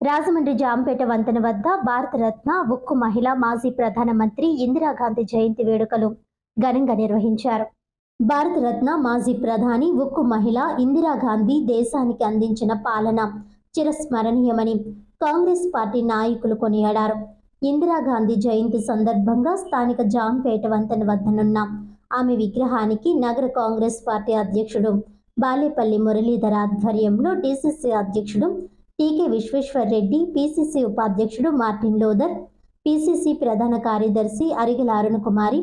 రాజమండ్రి జాంపేట వంతెన వద్ద భారతరత్న ఉక్కు మహిళ మాజీ ప్రధానమంత్రి ఇందిరాగాంధీ జయంతి వేడుకలు ఘనంగా నిర్వహించారు. భారతరత్న మాజీ ప్రధాని ఉక్కు మహిళ ఇందిరాగాంధీ దేశానికి అందించిన పాలన చిరస్మరణీయమని కాంగ్రెస్ పార్టీ నాయకులు కొనియాడారు. ఇందిరాగాంధీ జయంతి సందర్భంగా స్థానిక జాంపేట వంతెన వద్దనున్న ఆమె విగ్రహానికి నగర కాంగ్రెస్ పార్టీ అధ్యక్షుడు బాలేపల్లి మురళీధర ఆధ్వర్యంలో డీసీసీ అధ్యక్షుడు టీకే విశ్వేశ్వర్ రెడ్డి పిసిసి ఉపాధ్యక్షుడు మార్టిన్ లోదర్ పిసిసి ప్రధాన కార్యదర్శి అరిగల అరుణ్ కుమారి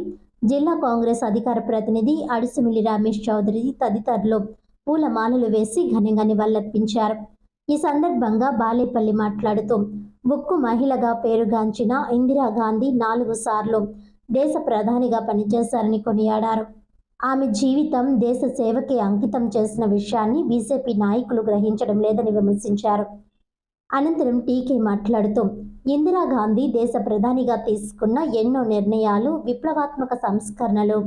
జిల్లా కాంగ్రెస్ అధికార ప్రతినిధి అడిసిమిల్లి రమేష్ చౌదరి తదితరులు పూలమాలలు వేసి ఘనంగా నివాళులర్పించారు. ఈ సందర్భంగా బాలేపల్లి మాట్లాడుతూ ఉక్కు మహిళగా పేరుగాంచిన ఇందిరాగాంధీ నాలుగు సార్లు దేశ ప్రధానిగా పనిచేశారని కొనియాడారు. ఆమె జీవితం దేశ సేవకే అంకితం చేసిన విషయాన్ని బీజేపీ నాయకులు గ్రహించడం లేదని విమర్శించారు. అనంతరం టీకే మాట్లాడుతూ ఇందిరాగాంధీ దేశ ప్రధానిగా తీసుకున్న ఎన్నో నిర్ణయాలు విప్లవాత్మక సంస్కరణలు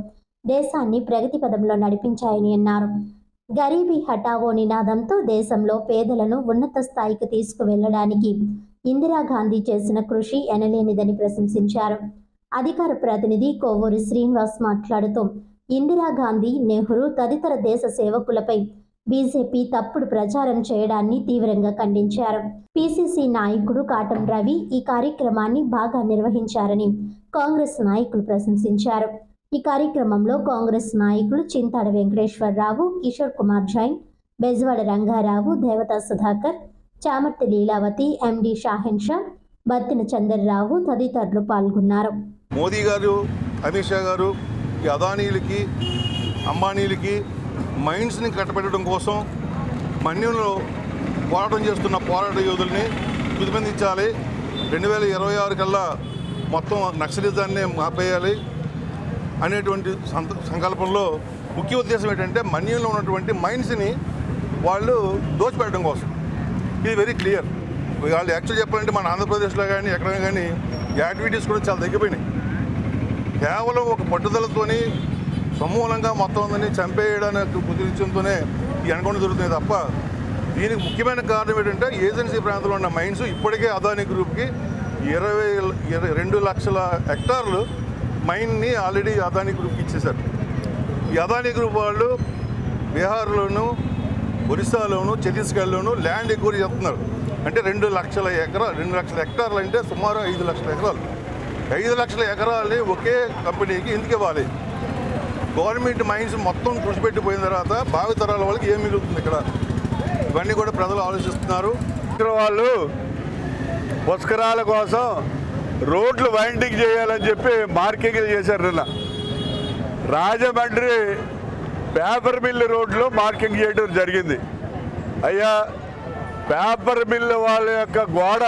దేశాన్ని ప్రగతి పదంలో నడిపించాయని అన్నారు. గరీబీ హఠావో నినాదంతో దేశంలో పేదలను ఉన్నత స్థాయికి తీసుకువెళ్ళడానికి ఇందిరాగాంధీ చేసిన కృషి ఎనలేనిదని ప్రశంసించారు. అధికార ప్రతినిధి కోవూరి శ్రీనివాస్ మాట్లాడుతూ ఇందిరాగాంధీ నెహ్రూ తదితర దేశ సేవకులపై బీజేపీ తప్పుడు ప్రచారం చేయడాన్ని తీవ్రంగా ఖండించారు. పిసిసి నాయకుడు కాటం రవి ఈ కార్యక్రమాన్ని బాగా నిర్వహించారని కాంగ్రెస్ నాయకులు ప్రశంసించారు. ఈ కార్యక్రమంలో కాంగ్రెస్ నాయకులు చింతాడ వెంకటేశ్వరరావు కిషోర్ కుమార్ జైన్ బెజవాడ రంగారావు దేవతా సుధాకర్ చామర్తి లీలావతి ఎండి షాహెన్ షా బత్తిన చంద్రరావు తదితరులు పాల్గొన్నారు. మోదీ గారు అమిత్ షా గారు అదానీలకి అంబానీలకి మైండ్స్ని కట్టబెట్టడం కోసం మన్యంలో పోరాటం చేస్తున్న పోరాట యోధుల్ని ప్రతిబంధించాలి రెండు వేల ఇరవై ఆరు కల్లా మొత్తం నక్సలిజాన్ని ఆపేయాలి అనేటువంటి సంకల్పంలో ముఖ్య ఉద్దేశం ఏంటంటే మన్యంలో ఉన్నటువంటి మైండ్స్ని వాళ్ళు దోచిపెట్టడం కోసం. ఇది వెరీ క్లియర్. వాళ్ళు యాక్చువల్ చెప్పాలంటే మన ఆంధ్రప్రదేశ్లో కానీ ఎక్కడ కానీ యాక్టివిటీస్ కూడా చాలా తగ్గిపోయినాయి. కేవలం ఒక పట్టుదలతోని సమూలంగా మొత్తం అందరినీ చంపేయడానికి కుదిరించడంతోనే ఈ అనుకోవడం జరుగుతుంది తప్ప దీనికి ముఖ్యమైన కారణం ఏంటంటే ఏజెన్సీ ప్రాంతంలో ఉన్న మైన్స్ ఇప్పటికే అదాని గ్రూప్కి ఇరవై ఇరవై రెండు లక్షల హెక్టార్లు మైన్ని ఆల్రెడీ అదాని గ్రూప్కి ఇచ్చేశారు. ఈ అదాని గ్రూప్ వాళ్ళు బీహార్లోను ఒరిస్సాలోను ఛత్తీస్గఢ్లోను ల్యాండ్ ఎక్కువ చేస్తున్నారు. అంటే రెండు లక్షల ఎకరాలు రెండు లక్షల హెక్టార్లు అంటే సుమారు ఐదు లక్షల ఎకరాలు. ఐదు లక్షల ఎకరాలని ఒకే కంపెనీకి ఎందుకు ఇవ్వాలి? గవర్నమెంట్ మైండ్స్ మొత్తం తుడిచిపెట్టిపోయిన తర్వాత భావితరాల వాళ్ళకి ఏం మిగులుతుంది ఇక్కడ? ఇవన్నీ కూడా ప్రజలు ఆలోచిస్తున్నారు. ఇక్కడ వాళ్ళు పుష్కరాల కోసం రోడ్లు వైండింగ్ చేయాలని చెప్పి మార్కింగ్ చేశారు నిన్న. రాజమండ్రి పేపర్ మిల్లు రోడ్లో మార్కింగ్ చేయడం జరిగింది. అయ్యా పేపర్ మిల్ వాళ్ళ యొక్క గోడ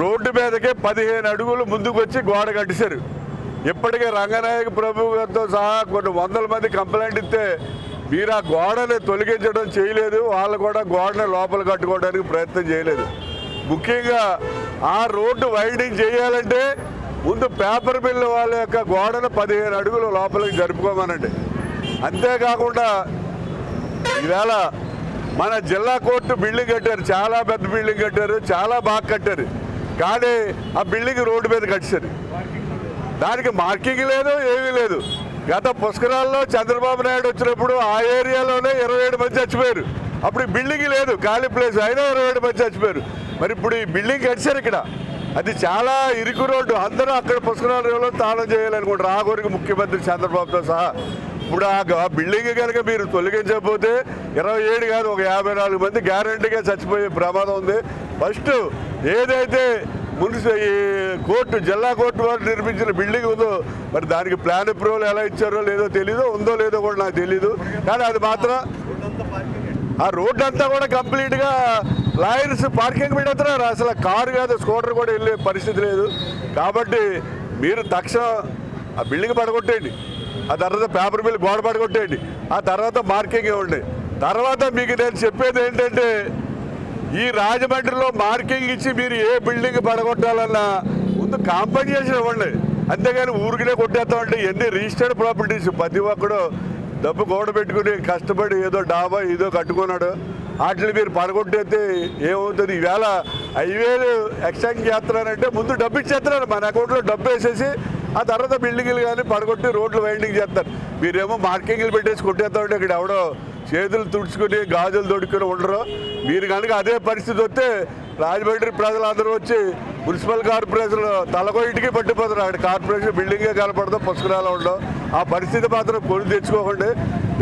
రోడ్డు మీదకే పదిహేను అడుగులు ముందుకు వచ్చి గోడ కట్టేశారు. ఇప్పటికే రంగనాయక ప్రభు గారితో సహా కొన్ని వందల మంది కంప్లైంట్ ఇస్తే మీరు ఆ గోడని తొలగించడం చేయలేదు వాళ్ళు కూడా గోడని లోపల కట్టుకోవడానికి ప్రయత్నం చేయలేదు. ముఖ్యంగా ఆ రోడ్డు వైడింగ్ చేయాలంటే ముందు పేపర్ మిల్ వాళ్ళ యొక్క గోడను పదిహేను అడుగులు లోపలికి జరుపుకోమనండి. అంతేకాకుండా ఈవేళ మన జిల్లా కోర్టు బిల్డింగ్ కట్టారు చాలా పెద్ద బిల్డింగ్ కట్టారు చాలా బాగా కట్టారు. కానీ ఆ బిల్డింగ్ రోడ్డు మీద కట్టారు దానికి మార్కింగ్ లేదు ఏమీ లేదు. గత పుష్కరాల్లో చంద్రబాబు నాయుడు వచ్చినప్పుడు ఆ ఏరియాలోనే ఇరవై ఏడు మంది చచ్చిపోయారు. అప్పుడు బిల్డింగ్ లేదు ఖాళీ ప్లేస్ అయినా ఇరవై ఏడు మంది చచ్చిపోయారు. మరి ఇప్పుడు ఈ బిల్డింగ్ కట్టారు ఇక్కడ. అది చాలా ఇరుకు రోడ్డు. అందరూ అక్కడ పుష్కరాలు తాళం చేయాలనుకుంటారు. ఆ కొరకు ముఖ్యమంత్రి చంద్రబాబుతో సహా. ఇప్పుడు ఆ ఆ బిల్డింగ్ కనుక మీరు తొలగించకపోతే ఇరవై ఏడు కాదు ఒక యాభై నాలుగు మంది గ్యారంటీగా చచ్చిపోయే ప్రమాదం ఉంది. ఫస్ట్ ఏదైతే మున్సిపల్ ఈ కోర్టు జిల్లా కోర్టు వారు నిర్మించిన బిల్డింగ్ ఉందో మరి దానికి ప్లాన్ అప్రూవల్ ఎలా ఇచ్చారో లేదో తెలీదు ఉందో లేదో కూడా నాకు తెలీదు. కానీ అది మాత్రం ఆ రోడ్డు అంతా కూడా కంప్లీట్గా లాయర్స్ పార్కింగ్ పెడుతున్నారు అసలు కారు కాదు స్కూటర్ కూడా వెళ్ళే పరిస్థితి లేదు. కాబట్టి మీరు తక్షణం ఆ బిల్డింగ్ పడగొట్టేయండి. ఆ తర్వాత పేపర్ బిల్ గోడ పడగొట్టేయండి. ఆ తర్వాత మార్కింగ్ ఇవ్వండి. తర్వాత మీకు నేను చెప్పేది ఏంటంటే ఈ రాజమండ్రిలో మార్కింగ్ ఇచ్చి మీరు ఏ బిల్డింగ్ పడగొట్టాలన్నా ముందు కాంపెన్సేషన్ ఇవ్వండి. అంతేగాని ఊరికినే కొట్టేస్తామంటే ఎన్ని రిజిస్టర్డ్ ప్రాపర్టీస్ ప్రతి ఒక్కడు డబ్బు గోడ పెట్టుకుని కష్టపడి ఏదో డాబా ఏదో కట్టుకున్నాడు. వాటిని మీరు పడగొట్టేస్తే ఏమవుతుంది? ఈవేళ హైవేలు ఎక్స్టెండ్ చేస్తున్నారంటే ముందు డబ్బు ఇచ్చేస్తున్నారు. మన అకౌంట్లో డబ్బు వేసేసి ఆ తర్వాత బిల్డింగ్లు కానీ పడగొట్టి రోడ్లు వైండింగ్ చేస్తారు. మీరేమో మార్కింగ్లు పెట్టేసి కొట్టేస్తామంటే ఇక్కడ ఎవడో చేతులు తుడుచుకుని గాజులు తొడుక్కుని ఉండరు. మీరు కనుక అదే పరిస్థితి వస్తే రాజమండ్రి ప్రజలందరూ వచ్చి మున్సిపల్ కార్పొరేషన్ తలకో ఇంటికి పట్టిపోతారు. అక్కడ కార్పొరేషన్ బిల్డింగే కనపడదు పుస్తకాలు ఉండవు. ఆ పరిస్థితి మాత్రం కొని తెచ్చుకోకండి.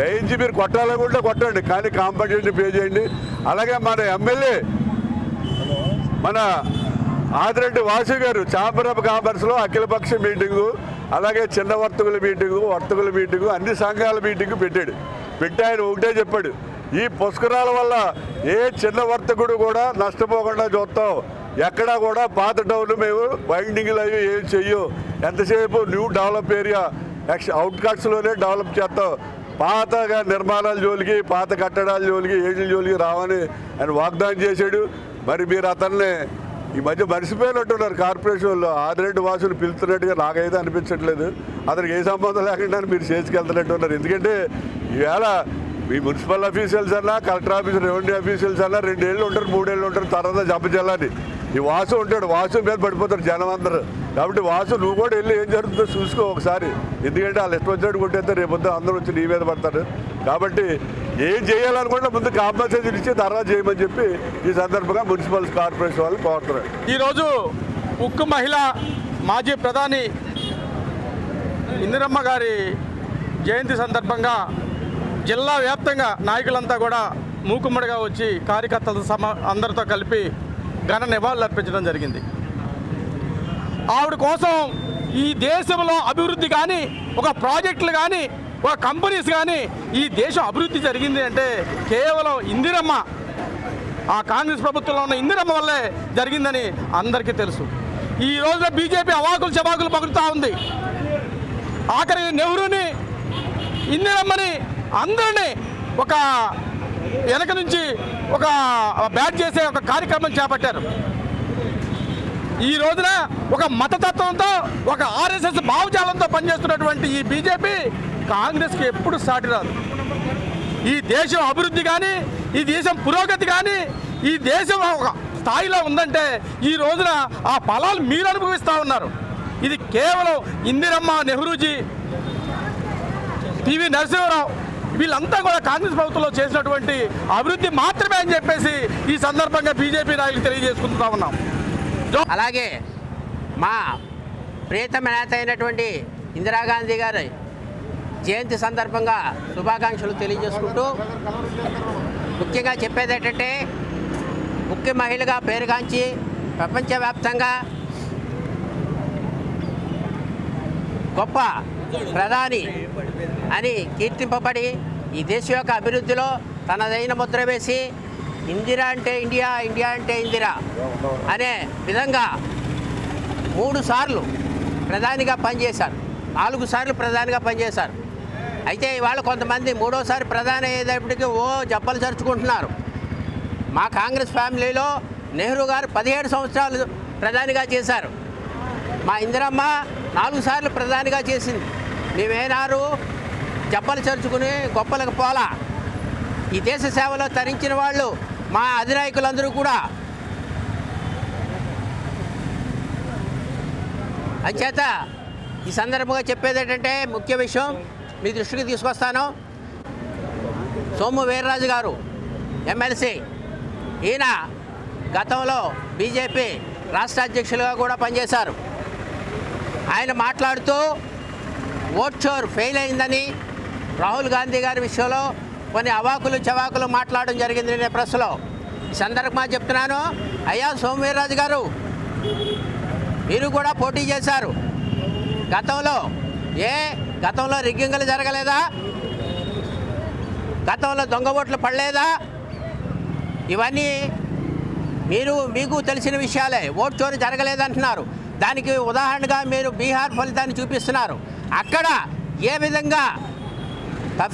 దయించి మీరు కొట్టాలనుకుంటే కొట్టండి కానీ కాంపెన్సేషన్ పే చేయండి. అలాగే మన ఎమ్మెల్యే మన ఆదిరెడ్డి వాసు గారు చాంబర్ ఆఫ్ కామర్స్లో అఖిలపక్ష మీటింగు అలాగే చిన్న వర్తకుల మీటింగు వర్తకుల మీటింగు అన్ని సంఘాల మీటింగు పెట్టాడు. పెట్టి ఆయన ఒకటే చెప్పాడు ఈ పుష్కరాల వల్ల ఏ చిన్న వర్తకుడు కూడా నష్టపోకుండా చూస్తాం. ఎక్కడా కూడా పాత టౌన్ మేము బైండింగ్లు అవి ఏం చెయ్యం ఎంతసేపు న్యూ డెవలప్ ఏరియా ఎక్స్ అవుట్కట్స్లోనే డెవలప్ చేస్తాం. పాతగా నిర్మాణాల జోలికి పాత కట్టడాల జోలికి ఏజీల జోలికి రావని ఆయన వాగ్దానం చేశాడు. మరి మీరు అతన్ని ఈ మధ్య మరిసిపోయినట్టున్నారు కార్పొరేషన్ వాళ్ళు. ఆదిరెడ్డి వాసులు పిలుస్తున్నట్టుగా నాకైతే అనిపించట్లేదు. అతనికి ఏ సంబంధం లేకుండా మీరు చేసుకెళ్తున్నట్టు ఉన్నారు ఎందుకంటే ఈవేళ మీ మున్సిపల్ ఆఫీషియల్స్ అన్నా కలెక్టర్ ఆఫీస్ రెవెన్యూ ఆఫీషియల్స్ అన్నా రెండేళ్ళు ఉంటారు మూడేళ్ళు ఉంటారు తర్వాత జబ్బ ఈ వాసు ఉంటాడు వాసు మీద పడిపోతారు జనం అందరూ. కాబట్టి వాసు నువ్వు కూడా వెళ్ళి ఏం జరుగుతుందో చూసుకో ఒకసారి. ఎందుకంటే వాళ్ళు ఇష్టం వచ్చినట్టు కొట్టేస్తే రేపొద్దు అందరూ వచ్చి నీ మీద పడతారు. కాబట్టి ఏం చేయాలనుకుంటే ముందు కాంపన్సేషన్ ఇచ్చి తర్వాత చేయమని చెప్పి ఈ సందర్భంగా మున్సిపల్ కార్పొరేషన్ వాళ్ళు కోరుతున్నారు. ఈరోజు ఉక్కు మహిళ మాజీ ప్రధాని ఇందిరమ్మ గారి జయంతి సందర్భంగా జిల్లా వ్యాప్తంగా నాయకులంతా కూడా మూకుమ్మడిగా వచ్చి కార్యకర్తలతో సమ అందరితో కలిపి ఘన నివాళులు అర్పించడం జరిగింది. ఆవిడ కోసం ఈ దేశంలో అభివృద్ధి కానీ ఒక ప్రాజెక్టులు కానీ కంపెనీస్ కానీ ఈ దేశం అభివృద్ధి జరిగింది అంటే కేవలం ఇందిరమ్మ. ఆ కాంగ్రెస్ ప్రభుత్వంలో ఉన్న ఇందిరమ్మ వల్లే జరిగిందని అందరికీ తెలుసు. ఈ రోజున బీజేపీ అవాకులు చవాకులు పగులుతూ ఉంది. ఆఖరి నెహ్రూని ఇందిరమ్మని అందరినీ ఒక వెనక నుంచి ఒక బ్యాట్ చేసే ఒక కార్యక్రమం చేపట్టారు. ఈ రోజున ఒక మతతత్వంతో ఒక ఆర్ఎస్ఎస్ భావజాలంతో పనిచేస్తున్నటువంటి ఈ బీజేపీ కాంగ్రెస్కి ఎప్పుడు సాటి రాదు. ఈ దేశం అభివృద్ధి కానీ ఈ దేశం పురోగతి కానీ ఈ దేశం ఒక స్థాయిలో ఉందంటే ఈ రోజున ఆ ఫలాలు మీరు అనుభవిస్తూ ఉన్నారు. ఇది కేవలం ఇందిరమ్మ నెహ్రూజీ పివి నరసింహరావు వీళ్ళంతా కూడా కాంగ్రెస్ ప్రభుత్వంలో చేసినటువంటి అభివృద్ధి మాత్రమే అని చెప్పేసి ఈ సందర్భంగా బీజేపీ నాయకులు తెలియజేసుకుంటా ఉన్నాం. అలాగే మా ప్రియతమ నేత అయినటువంటి ఇందిరాగాంధీ గారి జయంతి సందర్భంగా శుభాకాంక్షలు తెలియజేసుకుంటూ ముఖ్యంగా చెప్పేది ఏంటంటే ముఖ్య మహిళగా పేరుగాంచి ప్రపంచవ్యాప్తంగా గొప్ప ప్రధాని అని కీర్తింపబడి ఈ దేశం యొక్క అభివృద్ధిలో తనదైన ముద్ర వేసి ఇందిరా అంటే ఇండియా ఇండియా అంటే ఇందిరా అనే విధంగా మూడు సార్లు ప్రధానిగా పనిచేశారు. నాలుగు సార్లు ప్రధానిగా పనిచేశారు. అయితే ఇవాళ కొంతమంది మూడోసారి ప్రధాని అయ్యేటప్పటికి ఓ జబ్బలు చరుచుకుంటున్నారు. మా కాంగ్రెస్ ఫ్యామిలీలో నెహ్రూ గారు పదిహేడు సంవత్సరాలు ప్రధానిగా చేశారు. మా ఇందిరమ్మ నాలుగు సార్లు ప్రధానిగా చేసింది. మేమేనారు జబ్బలు చరుచుకుని గొప్పలకు పోలా. ఈ దేశ సేవలో తరించిన వాళ్ళు మా అధినాయకులందరూ కూడా. అంచేత ఈ సందర్భంగా చెప్పేది ఏంటంటే ముఖ్య విషయం మీ దృష్టికి తీసుకొస్తాను. సోము వీర్రాజు గారు ఎమ్మెల్సీ. ఈయన గతంలో బీజేపీ రాష్ట్ర అధ్యక్షులుగా కూడా పనిచేశారు. ఆయన మాట్లాడుతూ ఓట్చోర్ ఫెయిల్ అయిందని రాహుల్ గాంధీ గారి విషయంలో కొన్ని అవాకులు చవాకులు మాట్లాడడం జరిగింది నేను ప్రెస్లో. ఈ సందర్భంగా చెప్తున్నాను అయ్యా సోమవీర్రాజు గారు మీరు కూడా పోటీ చేశారు. గతంలో ఏ గతంలో రిగ్గింగ్లు జరగలేదా? గతంలో దొంగ ఓట్లు పడలేదా? ఇవన్నీ మీరు మీకు తెలిసిన విషయాలే. ఓటు చోరీ జరగలేదంటున్నారు. దానికి ఉదాహరణగా మీరు బీహార్ ఫలితాన్ని చూపిస్తున్నారు. అక్కడ ఏ విధంగా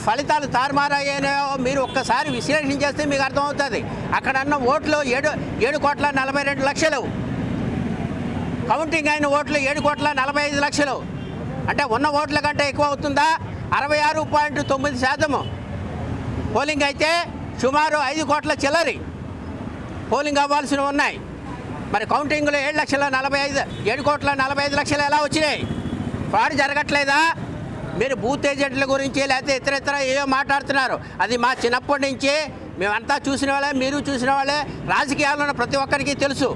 ఫలితాలు తారుమారయ్యాయో మీరు ఒక్కసారి విశ్లేషణ చేస్తే మీకు అర్థమవుతుంది. అక్కడ అన్న ఓట్లు ఏడు ఏడు కోట్ల నలభై రెండు లక్షలు. కౌంటింగ్ అయిన ఓట్లు ఏడు కోట్ల నలభై ఐదు లక్షలు. అంటే ఉన్న ఓట్ల కంటే ఎక్కువ అవుతుందా? అరవై ఆరు పాయింట్ తొమ్మిది శాతము. పోలింగ్ అయితే సుమారు ఐదు కోట్ల చిల్లరి పోలింగ్ అవ్వాల్సినవి ఉన్నాయి. మరి కౌంటింగ్లో ఏడు లక్షల నలభై ఐదు ఏడు కోట్ల నలభై ఐదు లక్షలు ఎలా వచ్చినాయి? ఫ్రాడ్ జరగట్లేదా? మీరు బూత్ ఏజెంట్ల గురించి లేకపోతే ఇతర ఇతర ఏవో మాట్లాడుతున్నారు. అది మా చిన్నప్పటి నుంచి మేమంతా చూసిన వాళ్ళే మీరు చూసిన వాళ్ళే రాజకీయాల్లో ఉన్న ప్రతి ఒక్కరికి తెలుసు.